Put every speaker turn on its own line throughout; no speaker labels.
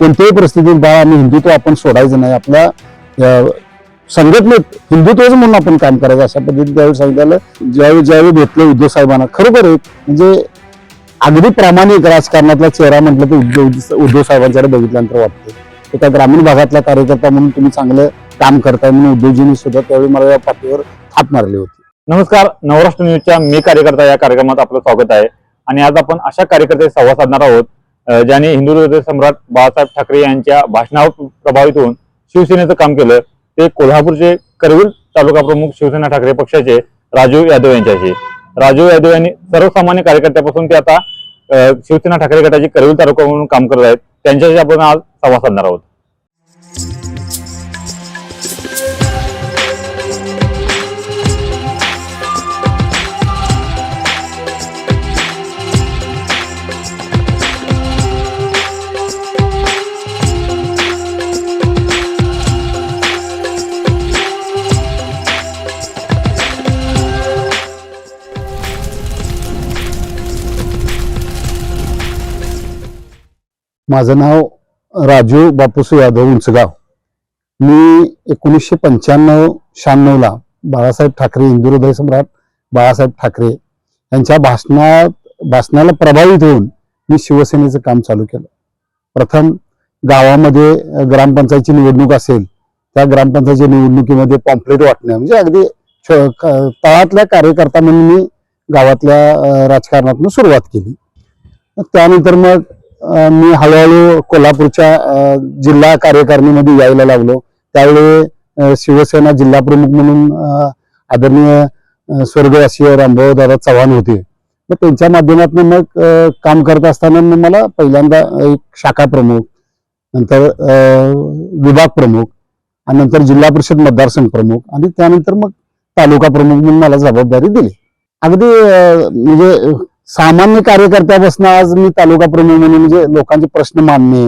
कोणत्याही परिस्थितीत बाळा आम्ही हिंदुत्व आपण सोडायचं नाही. आपल्या संघटनेत हिंदुत्वच म्हणून आपण काम करायचं. अशा पद्धतीने त्यावेळी सांगितलं ज्यावेळी ज्यावेळी भेटलं उद्धव साहेबांना खरोखर एक म्हणजे अगदी प्रामाणिक राजकारणातला चेहरा म्हटलं तर उद्धव उद्धव साहेबांच्याकडे बघितल्यानंतर वाटतं. एका ग्रामीण भागातला कार्यकर्ता म्हणून तुम्ही चांगलं काम करताय म्हणून उद्धवजींनी सुद्धा त्यावेळी मला या पाठीवर थाप मारली होती.
नमस्कार नवराष्ट्र न्यूजच्या मी कार्यकर्ता या कार्यक्रमात आपलं स्वागत आहे. आणि आज आपण अशा कार्यकर्त्याशी संवाद साधणार आहोत ज्यांनी हिंदू हृदय सम्राट बाळासाहेब ठाकरे यांच्या भाषणावर प्रभावित होऊन शिवसेनेचं काम केलं ते कोल्हापूरचे करवीर तालुका प्रमुख शिवसेना ठाकरे पक्षाचे राजू यादव यांच्याशी. राजू यादव यांनी सर्वसामान्य कार्यकर्त्यापासून ते आता शिवसेना ठाकरे गटाचे करवीर तालुका म्हणून काम करत आहेत. त्यांच्याशी आपण आज संवाद साधणार आहोत.
माझं नाव राजू बापूसू यादव उंचगाव. मी एकोणीसशे पंच्याण्णव शहाण्णवला बाळासाहेब ठाकरे हिंदू हृदय सम्राट बाळासाहेब ठाकरे यांच्या भाषणात भाषणाला प्रभावित होऊन मी शिवसेनेचं काम चालू केलं. प्रथम गावामध्ये अं, ग्रामपंचायतची निवडणूक असेल त्या ग्रामपंचायतच्या निवडणुकीमध्ये पॉम्पलेट वाटणं म्हणजे अगदी तळातल्या कार्यकर्ता म्हणून मी गावातल्या राजकारणातून सुरुवात केली. मग त्यानंतर मग मी हळूहळू कोल्हापूरच्या जिल्हा कार्यकारिणीमध्ये यायला लागलो. त्यावेळी शिवसेना जिल्हा प्रमुख म्हणून आदरणीय स्वर्गवासीय रामभाऊ दादा चव्हाण होते. मग त्यांच्या माध्यमातून मग काम करत असताना मग मला पहिल्यांदा एक शाखा प्रमुख नंतर विभाग प्रमुख आणि नंतर जिल्हा परिषद मतदारसंघ प्रमुख आणि त्यानंतर मग तालुका प्रमुख म्हणून मला जबाबदारी दिली. अगदी म्हणजे सामान्य कार्यकर्त्यापासून आज मी तालुका प्रमुख म्हणून म्हणजे लोकांचे प्रश्न मांडणे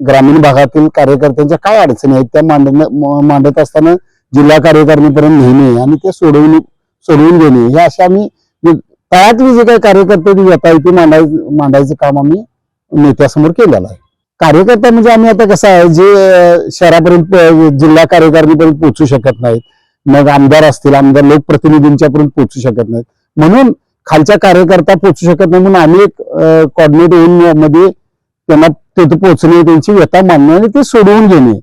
ग्रामीण भागातील कार्यकर्त्यांच्या काय अडचणी आहेत त्या मांडणं मांडत असताना जिल्हा कार्यकारिणीपर्यंत नेणे आणि ते सोडवून सोडवून घेणे हे अशा आम्ही तळातली जे काही कार्यकर्ते व्यथा ते ती मांडाय मांडायचं काम आम्ही नेत्यासमोर केलेलं आहे. कार्यकर्ता म्हणजे आम्ही आता कसं आहे जे शहरापर्यंत जिल्हा कार्यकारिणीपर्यंत पोहोचू शकत नाहीत मग आमदार असतील आमदार लोकप्रतिनिधींच्यापर्यंत पोहोचू शकत नाहीत. म्हणून खालच्या कार्यकर्ता पोचू शकत नाही म्हणून आम्ही एक कॉर्डिनेट होऊन मध्ये त्यांना तिथे पोचणे त्यांची व्यथा मांडणे आणि ते सोडवून घेणे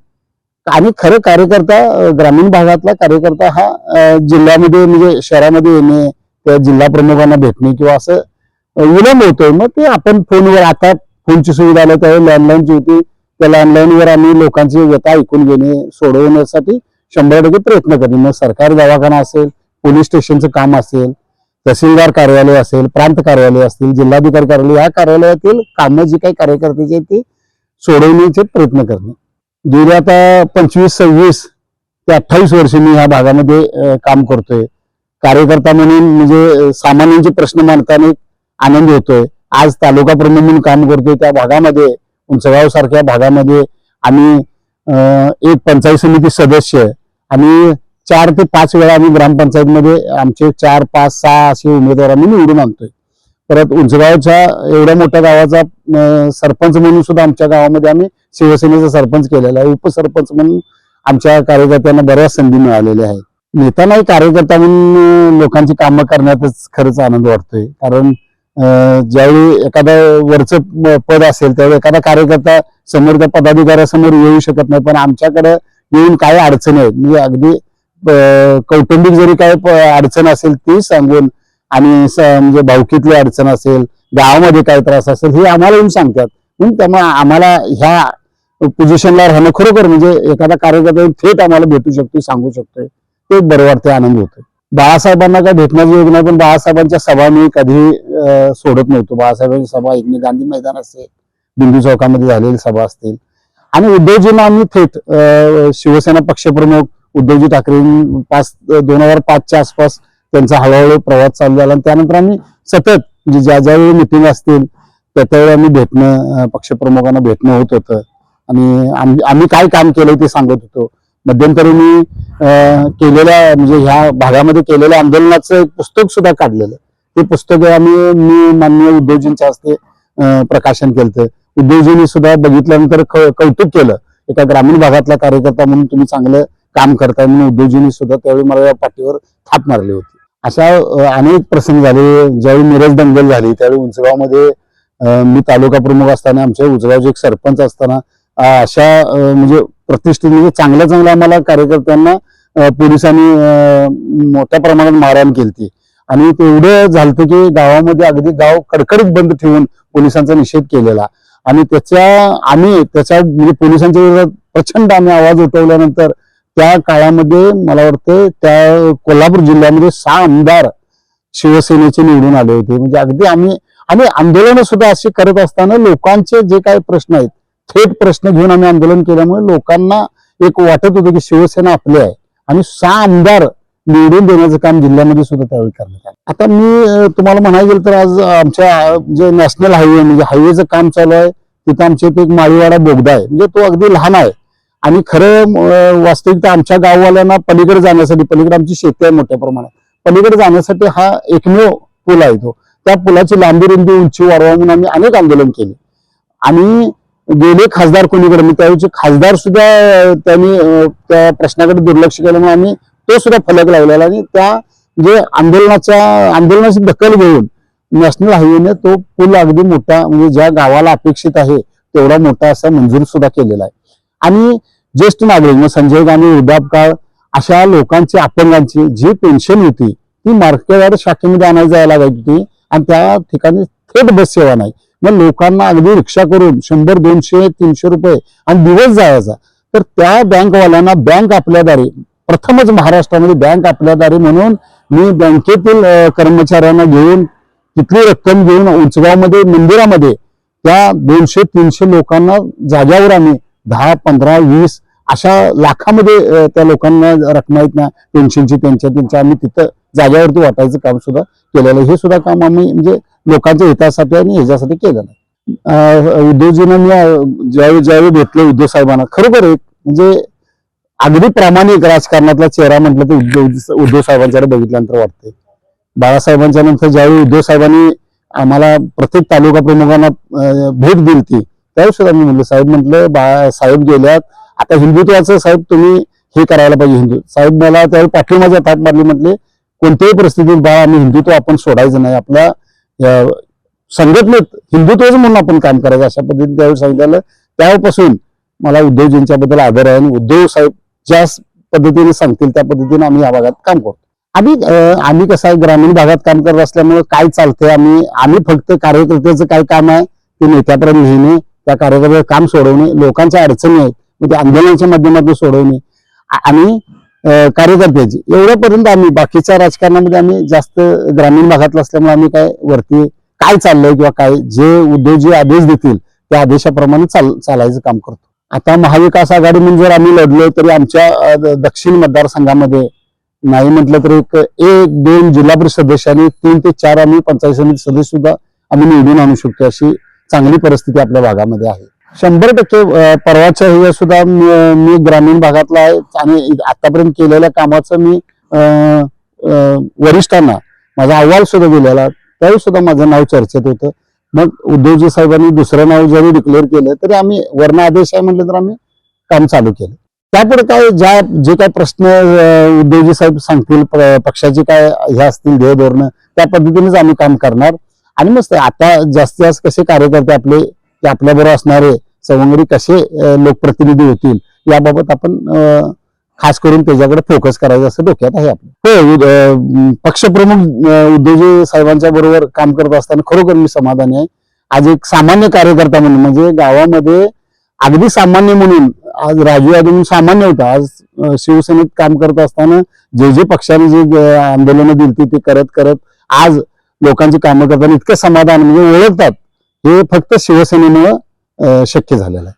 आणि खरं कार्यकर्ता ग्रामीण भागातला कार्यकर्ता हा जिल्ह्यामध्ये म्हणजे शहरामध्ये येणे त्या जिल्हा प्रमुखांना भेटणे किंवा असं विलंब होतोय. मग ते आपण फोनवर आता फोनची सुविधा आल्या त्यावेळी लँडलाईनची होती. त्या लँडलाईनवर आम्ही लोकांची व्यथा ऐकून घेणे सोडवण्यासाठी शंभर टक्के प्रयत्न करणे. मग सरकारी दवाखाना असेल पोलीस स्टेशनचं काम असेल तहसीलदार कार्यालय असेल प्रांत कार्यालय असतील जिल्हाधिकारी कार्यालय या कार्यालयातील कामं जी काही कार्यकर्त्याची आहेत ती सोडवण्याचे प्रयत्न करणे. गेली आता पंचवीस सव्वीस ते अठ्ठावीस वर्ष मी ह्या भागामध्ये काम करतोय. कार्यकर्ता म्हणून म्हणजे सामान्यांचे प्रश्न मांडताना आनंद होतोय. आज तालुका प्रमुख म्हणून काम करतोय त्या भागामध्ये उंचगाव सारख्या भागामध्ये आम्ही एक पंचायत समिती सदस्य आणि चार ते पाच वेळा आम्ही ग्रामपंचायतमध्ये आमचे चार पाच सहा असे उमेदवार आम्ही निवडून आणतोय. परत उंचगावच्या एवढ्या मोठ्या गावाचा सरपंच म्हणून सुद्धा आमच्या गावामध्ये आम्ही शिवसेनेचा सरपंच केलेला आहे. उपसरपंच म्हणून आमच्या कार्यकर्त्यांना बऱ्याच संधी मिळालेल्या आहेत. नेता नाही कार्यकर्ता म्हणून लोकांची कामं करण्यातच खरंच आनंद वाटतोय. कारण ज्यावेळी एखादा वरचं पद असेल त्यावेळी एखादा कार्यकर्ता समोर त्या पदाधिकाऱ्यासमोर येऊ शकत नाही. पण आमच्याकडे येऊन काय अडचणी आहेत. म्हणजे अगदी कौटुंबिक जरी काय अडचण असेल ती सांगून आणि म्हणजे भावकीतली अडचण असेल गावामध्ये काय त्रास असेल हे आम्हाला येऊन सांगतात. म्हणून त्यामुळे आम्हाला ह्या पोझिशनला राहणं खरोखर म्हणजे एखादा कार्यकर्ता थेट आम्हाला भेटू शकतो सांगू शकतोय. ते बरं वाटतंय आनंद होतोय. बाळासाहेबांना काय भेटण्याची योजना पण बाळासाहेबांच्या सभा मी कधी सोडत नव्हतो. बाळासाहेबांची सभा एक गांधी मैदान असते बिंदू चौकामध्ये झालेली सभा असतील. आणि उद्धवजींना आम्ही थेट शिवसेना पक्षप्रमुख उद्धवजी ठाकरे पाच दोन हजार पाचच्या आसपास त्यांचा हळूहळू प्रवास चालू झाला. आणि त्यानंतर आम्ही सतत म्हणजे ज्या ज्यावेळी मिटिंग असतील त्या त्यावेळी आम्ही भेटणं पक्षप्रमुखांना भेटणं होत होतं. आणि आम्ही काय काम केलंय ते सांगत होतो. मध्यंतरी मी केलेल्या म्हणजे ह्या भागामध्ये केलेल्या आंदोलनाचं एक पुस्तक सुद्धा काढलेलं. ते पुस्तक आम्ही मी माननीय उद्धवजींच्या हस्ते प्रकाशन केलं उद्योजनी सुद्धा बघितल्यानंतर क- कौतुक केलं. एका ग्रामीण भागातला कार्यकर्ता म्हणून तुम्ही चांगलं काम करताय म्हणून उद्योजनी सुद्धा त्यावेळी मला या पाठीवर थाप मारली होती. अशा अनेक प्रसंग झाले. ज्यावेळी मिरज दंगल झाली त्यावेळी उंचगावमध्ये मी तालुका प्रमुख असताना आमच्या उंचगावचे एक सरपंच असताना अशा म्हणजे प्रतिष्ठित म्हणजे चांगल्या चांगल्या आम्हाला कार्यकर्त्यांना पोलिसांनी मोठ्या प्रमाणात मारहाण केली आणि तेवढं झालं की गावामध्ये अगदी गाव कडकडीत बंद ठेवून पोलिसांचा निषेध केलेला. आणि त्याच्या आम्ही त्याच्या म्हणजे पोलिसांच्या विरोधात प्रचंड आम्ही आवाज उठवल्यानंतर त्या काळामध्ये मला वाटतं त्या कोल्हापूर जिल्ह्यामध्ये सहा आमदार शिवसेनेचे निवडून आले होते. म्हणजे अगदी आम्ही आणि आंदोलनं सुद्धा अशी करत असताना लोकांचे जे काही प्रश्न आहेत थेट प्रश्न घेऊन आम्ही आंदोलन केल्यामुळे लोकांना एक वाटत होतं की शिवसेना आपली आहे. आणि सहा आमदार निवडून देण्याचं काम जिल्ह्यामध्ये सुद्धा त्यावेळी करण्यात आलं. आता मी तुम्हाला म्हणायला गेलं तर आज आमच्या जे नॅशनल हायवे म्हणजे हायवेचं काम चालू आहे तिथं आमच्या इथे एक माळीवाडा बोगदा आहे. म्हणजे तो अगदी लहान आहे. आणि खरं वास्तविकता आमच्या गाववाल्यांना पलीकडे जाण्यासाठी पलीकडे आमची शेती आहे मोठ्या प्रमाणात. पलीकडे जाण्यासाठी हा एकमेव पूल आहे तो. त्या पुलाची लांबी रुंदी उंची वाढवा म्हणून आम्ही अनेक आंदोलन केले. आणि गेले खासदार कोणीकडे? मी त्यावेळेचे खासदार सुद्धा त्यांनी त्या प्रश्नाकडे दुर्लक्ष केल्यामुळे आम्ही तो सुद्धा फलक लावलेला आणि त्या म्हणजे आंदोलनाच्या आंदोलनाची दखल घेऊन नॅशनल हायवेने तो पूल अगदी मोठा म्हणजे ज्या गावाला अपेक्षित आहे तेवढा मोठा असा मंजूर सुद्धा केलेला आहे. आणि ज्येष्ठ नागरिक मग संजय गांधी वृद्धापकाळ अशा लोकांची अपंगांची जी पेन्शन होती ती मार्केटवाड शाखेमध्ये आणायला जायला लागायची होती आणि त्या ठिकाणी थेट बस सेवा नाही. मग लोकांना अगदी रिक्षा करून शंभर दोनशे तीनशे रुपये आणि दिवस जायचा. तर त्या बँकवाल्यांना बँक आपल्याद्वारे प्रथमच महाराष्ट्रामध्ये बँक आपल्याद्वारे म्हणून मी बँकेतील कर्मचाऱ्यांना घेऊन तिथली रक्कम घेऊन उंचगावमध्ये मंदिरामध्ये त्या दोनशे तीनशे लोकांना जाग्यावर आम्ही दहा पंधरा वीस अशा लाखामध्ये त्या लोकांना रक्कम आहेत ना पेन्शनची त्यांच्या त्यांच्या आम्ही तिथं जाग्यावरती वाटायचं काम सुद्धा केलेलं हे सुद्धा काम आम्ही म्हणजे लोकांच्या हितासाठी आणि ह्याच्यासाठी केलेलं आहे. उद्धवजींना मी ज्यावेळी ज्यावेळी भेटलो उद्धव साहेबांना खरोखर एक म्हणजे अगदी प्रामाणिक राजकारणातला चेहरा म्हटलं तर उद्धव उद्धव साहेबांच्याकडे बघितल्यानंतर वाटते बाळासाहेबांच्या नंतर ज्यावेळी उद्धव साहेबांनी आम्हाला प्रत्येक तालुका प्रमुखांना भेट दिली ती त्यावेळी सुद्धा म्हणलं. साहेब म्हटलं बा साहेब गेल्यात. आता हिंदुत्वाचं साहेब तुम्ही हे करायला पाहिजे हिंदू. साहेब मला त्यावेळी पाठिंबाच्या थाप मारली म्हटले कोणत्याही परिस्थितीत बा आम्ही हिंदुत्व आपण सोडायचं नाही. आपल्या संघटनेत हिंदुत्वच म्हणून आपण काम करायचं. अशा पद्धतीने त्यावेळी सांगितलं त्यापासून मला उद्धवजींच्याबद्दल आदर आहे आणि उद्धव साहेब ज्या पद्धतीने सांगतील त्या पद्धतीने आम्ही या भागात काम करतो. आम्ही आम्ही कसं आहे ग्रामीण भागात काम करत असल्यामुळे काय चालतंय आम्ही आम्ही फक्त कार्यकर्त्याचं काय काम आहे ते नेत्यापर्यंत नेहमी त्या कार्यक्रमाचं काम सोडवणे लोकांच्या अडचणी आहेत मग ते आंदोलनाच्या माध्यमातून सोडवणे. आणि कार्यकर्त्याची एवढ्यापर्यंत आम्ही बाकीच्या राजकारणामध्ये आम्ही जास्त ग्रामीण भागातलं असल्यामुळे आम्ही काय वरती काय चाललंय किंवा काय जे उद्योग जे आदेश देतील त्या आदेशाप्रमाणे चाल चालायचं काम करतो. आता महाविकास आघाडी म्हणून जर आम्ही लढलो तरी आमच्या दक्षिण मतदारसंघामध्ये नाही म्हटलं तर एक एक दोन जिल्हा परिषद सदस्य आणि तीन ते चार आम्ही पंचायत समिती सदस्य सुद्धा आम्ही निवडून आणू शकतो अशी चांगली परिस्थिती आपल्या भागामध्ये आहे. शंभर टक्के परवाच्या हे सुद्धा मी ग्रामीण भागातला आहे आणि आतापर्यंत केलेल्या कामाचं मी वरिष्ठांना माझा अहवाल सुद्धा दिलेला त्यावेळी सुद्धा माझं नाव चर्चेत होतं. मग उद्धवजी साहेबांनी दुसरं नाव जरी डिक्लेअर केलं तरी आम्ही वर्ण आदेश आहे म्हटलं तर आम्ही काम चालू केलं. त्यापुढे काय ज्या जे काय प्रश्न उद्धवजी साहेब सांगतील प- पक्षाचे काय हे असतील ध्येय धोरणं त्या पद्धतीनेच आम्ही काम करणार. आणि मस्त आता जास्तीत जास्त कसे कार्यकर्ते आपले ते आपल्याबरोबर असणारे सवंगडी कसे लोकप्रतिनिधी होतील याबाबत आपण खास करून त्याच्याकडे फोकस करायचं असं डोक्यात आहे आपलं. हो पक्षप्रमुख उद्योजक साहेबांच्या बरोबर काम करत असताना खरोखर मी समाधानी आहे. आज एक सामान्य कार्यकर्ता म्हणून म्हणजे गावामध्ये अगदी सामान्य म्हणून आज राजू यादव म्हणून सामान्य होता. आज शिवसेनेत काम करत असताना जे जे पक्षाने जे आंदोलनं दिली ते करत करत आज लोकांची कामं करताना इतकं समाधान म्हणजे ओळखतात. हे फक्त शिवसेनेमुळं शक्य झालेलं आहे.